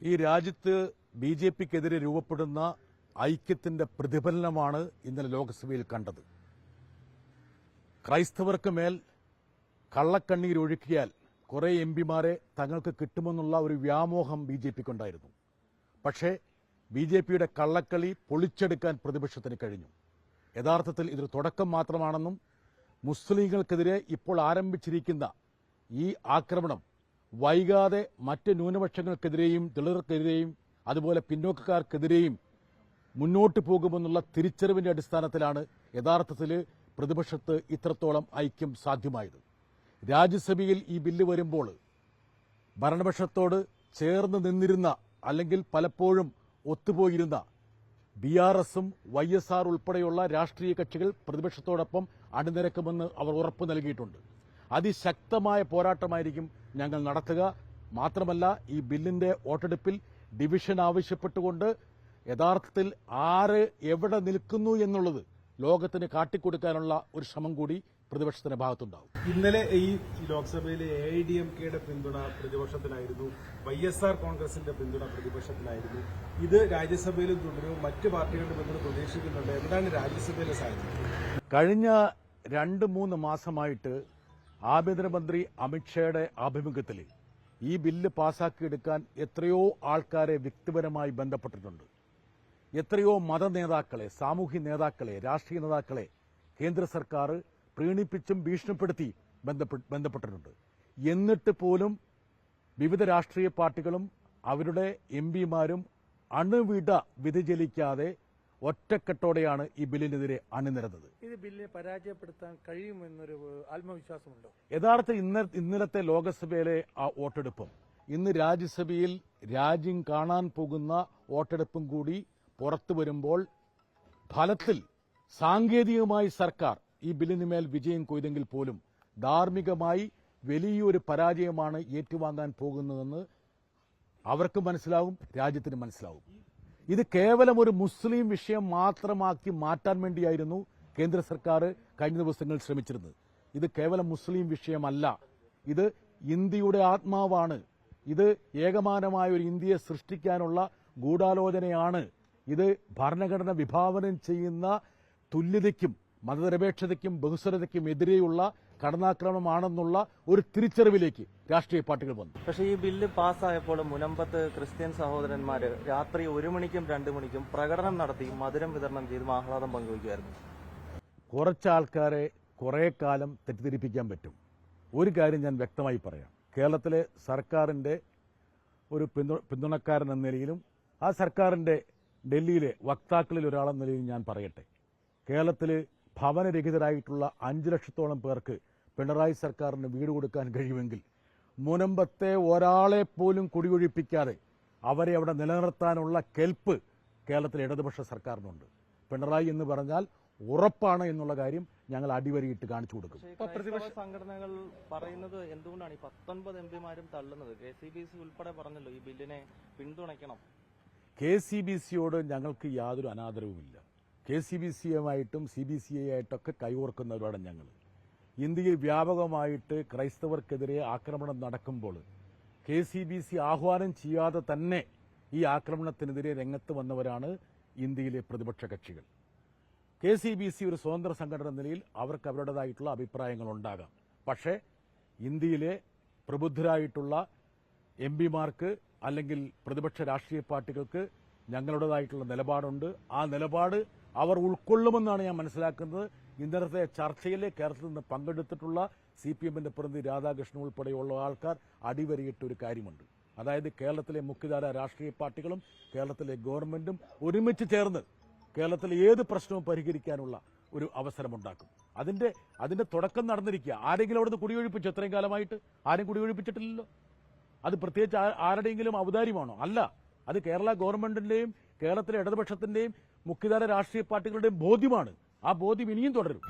ഈ രാജ്യത്ത് B J പിക്കെതിരെ രൂപപ്പെടുന്ന ഐക്യത്തിന്റെ പ്രതിഫലനമാണ് ഇന്നലെ ലോക്സഭയിൽ കണ്ടത്. ക്രൈസ്തവർക്ക് മേൽ കള്ളക്കണ്ണീരൊഴുക്കിയാൽ കുറെ എം പിമാരെ തങ്ങൾക്ക് കിട്ടുമെന്നുള്ള ഒരു വ്യാമോഹം ബി ജെ പിക്കുണ്ടായിരുന്നു. പക്ഷേ ബി ജെ പിയുടെ കള്ളക്കളി പൊളിച്ചെടുക്കാൻ പ്രതിപക്ഷത്തിന് കഴിഞ്ഞു. യഥാർത്ഥത്തിൽ ഇതൊരു തുടക്കം മാത്രമാണെന്നും മുസ്ലിങ്ങൾക്കെതിരെ ഇപ്പോൾ ആരംഭിച്ചിരിക്കുന്ന ഈ ആക്രമണം വൈകാതെ മറ്റ് ന്യൂനപക്ഷങ്ങൾക്കെതിരെയും ദളിതർക്കെതിരെയും അതുപോലെ പിന്നോക്കക്കാർക്കെതിരെയും മുന്നോട്ട് പോകുമെന്നുള്ള തിരിച്ചറിവിന്റെ അടിസ്ഥാനത്തിലാണ് യഥാർത്ഥത്തിൽ പ്രതിപക്ഷത്ത് ഇത്രത്തോളം ഐക്യം സാധ്യമായത്. രാജ്യസഭയിൽ ഈ ബില്ല് വരുമ്പോൾ ഭരണപക്ഷത്തോട് ചേർന്ന് നിന്നിരുന്ന അല്ലെങ്കിൽ പലപ്പോഴും ഒത്തുപോയിരുന്ന ബി ആർ എസും വൈ എസ് ആർ ഉൾപ്പെടെയുള്ള രാഷ്ട്രീയ കക്ഷികൾ പ്രതിപക്ഷത്തോടൊപ്പം അണിനിരക്കുമെന്ന് അവർ ഉറപ്പു നൽകിയിട്ടുണ്ട്. അതിശക്തമായ പോരാട്ടമായിരിക്കും ഞങ്ങൾ നടത്തുക. മാത്രമല്ല ഈ ബില്ലിന്റെ വോട്ടെടുപ്പിൽ ഡിവിഷൻ ആവശ്യപ്പെട്ടുകൊണ്ട് യഥാർത്ഥത്തിൽ ആര് എവിടെ നിൽക്കുന്നു എന്നുള്ളത് ലോകത്തിന് കാട്ടിക്കൊടുക്കാനുള്ള ഒരു ശ്രമം കൂടി പ്രതിപക്ഷത്തിന്റെ ഭാഗത്തുണ്ടാവും. ഇന്നലെ ഈ ലോക്സഭയിലെ എ ഐ ഡി എം കെയുടെ പിന്തുണ പ്രതിപക്ഷത്തിനായിരുന്നു വൈ എസ് ആർ കോൺഗ്രസിന്റെ പിന്തുണ പ്രതിപക്ഷത്തിനായിരുന്നു ഇത് രാജ്യസഭയിലും തുടരും. മറ്റ് പാർട്ടികളുടെ പിന്തുണ പ്രതീക്ഷിക്കുന്നുണ്ട്. എന്താണ് രാജ്യസഭയിലെ സാഹചര്യം? കഴിഞ്ഞ രണ്ട് മൂന്ന് മാസമായിട്ട് ആഭ്യന്തരമന്ത്രി അമിത്ഷായുടെ ആഭിമുഖ്യത്തിൽ ഈ ബില്ല് പാസാക്കിയെടുക്കാൻ എത്രയോ ആൾക്കാരെ വ്യക്തിപരമായി ബന്ധപ്പെട്ടിട്ടുണ്ട്. എത്രയോ മത നേതാക്കളെ സാമൂഹ്യ നേതാക്കളെ രാഷ്ട്രീയ നേതാക്കളെ കേന്ദ്ര സർക്കാർ പ്രീണിപ്പിച്ചും ഭീഷണിപ്പെടുത്തി ബന്ധപ്പെട്ടിട്ടുണ്ട്. എന്നിട്ട് പോലും വിവിധ രാഷ്ട്രീയ പാർട്ടികളും അവരുടെ എം പിമാരും അണുവിട വ്യതിചലിക്കാതെ ഒറ്റക്കെട്ടോടെയാണ് ഈ ബില്ലിനെതിരെ അണിനിരന്നത്. ഇത് ബില്ലിനെ പരാജയപ്പെടുത്താൻ കഴിയുമെന്നൊരു ആത്മവിശ്വാസമുണ്ടോ? യഥാർത്ഥ ഇന്ന ഇന്നലത്തെ ലോകസഭയിലെ ആ വോട്ടെടുപ്പും ഇന്ന് രാജ്യസഭയിൽ രാജ്യം കാണാൻ പോകുന്ന വോട്ടെടുപ്പും കൂടി പുറത്തു വരുമ്പോൾ ഫലത്തിൽ സാങ്കേതികമായി സർക്കാർ ഈ ബില്ലിന് മേൽ വിജയം കൊയ്തെങ്കിൽ പോലും ധാർമ്മികമായി വലിയൊരു പരാജയമാണ് ഏറ്റുവാങ്ങാൻ പോകുന്നതെന്ന് അവർക്ക് മനസ്സിലാവും രാജ്യത്തിന് മനസ്സിലാവും. ഇത് കേവലം ഒരു മുസ്ലിം വിഷയം മാത്രമാക്കി മാറ്റാൻ വേണ്ടിയായിരുന്നു കേന്ദ്ര സർക്കാർ കഴിഞ്ഞ ദിവസങ്ങൾ ശ്രമിച്ചിരുന്നത്. ഇത് കേവലം മുസ്ലിം വിഷയമല്ല. ഇത് ഇന്ത്യയുടെ ആത്മാവാണ്. ഇത് ഏകമാനമായ ഒരു ഇന്ത്യയെ സൃഷ്ടിക്കാനുള്ള ഗൂഢാലോചനയാണ്. ഇത് ഭരണഘടന വിഭാവനം ചെയ്യുന്ന തുല്യതയ്ക്കും മതനിരപേക്ഷതയ്ക്കും ബഹുസ്വരതയ്ക്കും എതിരെയുള്ള കടന്നാക്രമണമാണെന്നുള്ള ഒരു തിരിച്ചറിവിലേക്ക് രാഷ്ട്രീയ പാർട്ടികൾ വന്നു. പക്ഷേ ഈ ബില്ല് പാസ്സായപ്പോൾ മുനമ്പത്ത് ക്രിസ്ത്യൻ സഹോദരന്മാര് രാത്രി ഒരു മണിക്കും രണ്ടു മണിക്കും പ്രകടനം നടത്തി മധുരം വിതരണം ചെയ്ത് ആഹ്ലാദം പങ്കുവയ്ക്കുമായിരുന്നു. കുറച്ച് ആൾക്കാരെ കുറെ കാലം തെറ്റിദ്ധരിപ്പിക്കാൻ പറ്റും. ഒരു കാര്യം ഞാൻ വ്യക്തമായി പറയാം. കേരളത്തിലെ സർക്കാരിന്റെ ഒരു പിന്തു- പിന്തുണക്കാരൻ എന്ന നിലയിലും ആ സർക്കാരിന്റെ ഡൽഹിയിലെ വക്താക്കളിൽ ഒരാളെന്ന നിലയിലും ഞാൻ പറയട്ടെ. കേരളത്തിൽ ഭവനരഹിതരായിട്ടുള്ള അഞ്ച് ലക്ഷത്തോളം പേർക്ക് പിണറായി സർക്കാരിന് വീട് കൊടുക്കാൻ കഴിയുമെങ്കിൽ മുനമ്പത്തെ ഒരാളെ പോലും കുടിയൊഴിപ്പിക്കാതെ അവരെ അവിടെ നിലനിർത്താനുള്ള കെൽപ്പ് കേരളത്തിലെ ഇടതുപക്ഷ സർക്കാരിനുണ്ട്. പിണറായി എന്ന് പറഞ്ഞാൽ ഉറപ്പാണ് എന്നുള്ള കാര്യം ഞങ്ങൾ അടിവരിയിട്ട് കാണിച്ചു കൊടുക്കും. പ്രതിപക്ഷ സംഘടനകൾ പറയുന്നത് എന്തുകൊണ്ടാണ് ഈ പത്തൊൻപത് എം പിമാരും തള്ളുന്നത്? കെ സി ബി സി ഉൾപ്പെടെ പറഞ്ഞല്ലോ ഈ ബില്ലിനെ പിന്തുണയ്ക്കണം. കെ സി ബി സിയോട് ഞങ്ങൾക്ക് യാതൊരു അനാദരവുമില്ല. കെ സി ബി സി എമായിട്ടും സി ബി സി ആയിട്ടൊക്കെ കൈകോർക്കുന്നവരാണ് ഞങ്ങൾ. ഇന്ത്യയിൽ വ്യാപകമായിട്ട് ക്രൈസ്തവർക്കെതിരെ ആക്രമണം നടക്കുമ്പോൾ കെ സി ബി സി ആഹ്വാനം ചെയ്യാതെ തന്നെ ഈ ആക്രമണത്തിനെതിരെ രംഗത്ത് വന്നവരാണ് ഇന്ത്യയിലെ പ്രതിപക്ഷ കക്ഷികൾ. കെ സി ബി സി ഒരു സ്വതന്ത്ര സംഘടന നിലയിൽ അവർക്ക് അവരുടേതായിട്ടുള്ള അഭിപ്രായങ്ങൾ ഉണ്ടാകാം പക്ഷേ ഇന്ത്യയിലെ പ്രബുദ്ധരായിട്ടുള്ള എം പിമാർക്ക് അല്ലെങ്കിൽ പ്രതിപക്ഷ രാഷ്ട്രീയ പാർട്ടികൾക്ക് ഞങ്ങളുടേതായിട്ടുള്ള നിലപാടുണ്ട്. ആ നിലപാട് അവർ ഉൾക്കൊള്ളുമെന്നാണ് ഞാൻ മനസ്സിലാക്കുന്നത്. ഇന്നലത്തെ ചർച്ചയിൽ കേരളത്തിൽ നിന്ന് പങ്കെടുത്തിട്ടുള്ള സി പി എമ്മിന്റെ പ്രതിനിധി രാധാകൃഷ്ണൻ ഉൾപ്പെടെയുള്ള ആൾക്കാർ അടിവരയിട്ട ഒരു കാര്യമുണ്ട്. അതായത് കേരളത്തിലെ മുഖ്യധാര രാഷ്ട്രീയ പാർട്ടികളും കേരളത്തിലെ ഗവൺമെന്റും ഒരുമിച്ച് ചേർന്ന് കേരളത്തിലെ ഏത് പ്രശ്നവും പരിഹരിക്കാനുള്ള ഒരു അവസരമുണ്ടാക്കും. അതിന്റെ അതിന്റെ തുടക്കം നടന്നിരിക്കുക. ആരെങ്കിലും അവിടുന്ന് കുടിയൊഴിപ്പിച്ചു? ഇത്രയും കാലമായിട്ട് ആരും കുടിയൊഴിപ്പിച്ചിട്ടില്ലല്ലോ. അത് പ്രത്യേകിച്ച് ആരുടെയെങ്കിലും ഔദാര്യമാണോ? അല്ല. അത് കേരള ഗവൺമെന്റിന്റെയും കേരളത്തിലെ ഇടതുപക്ഷത്തിന്റെയും മുഖ്യധാര രാഷ്ട്രീയ പാർട്ടികളുടെയും ബോധ്യമാണ്. ആ ബോധ്യം ഇനിയും തുടരും.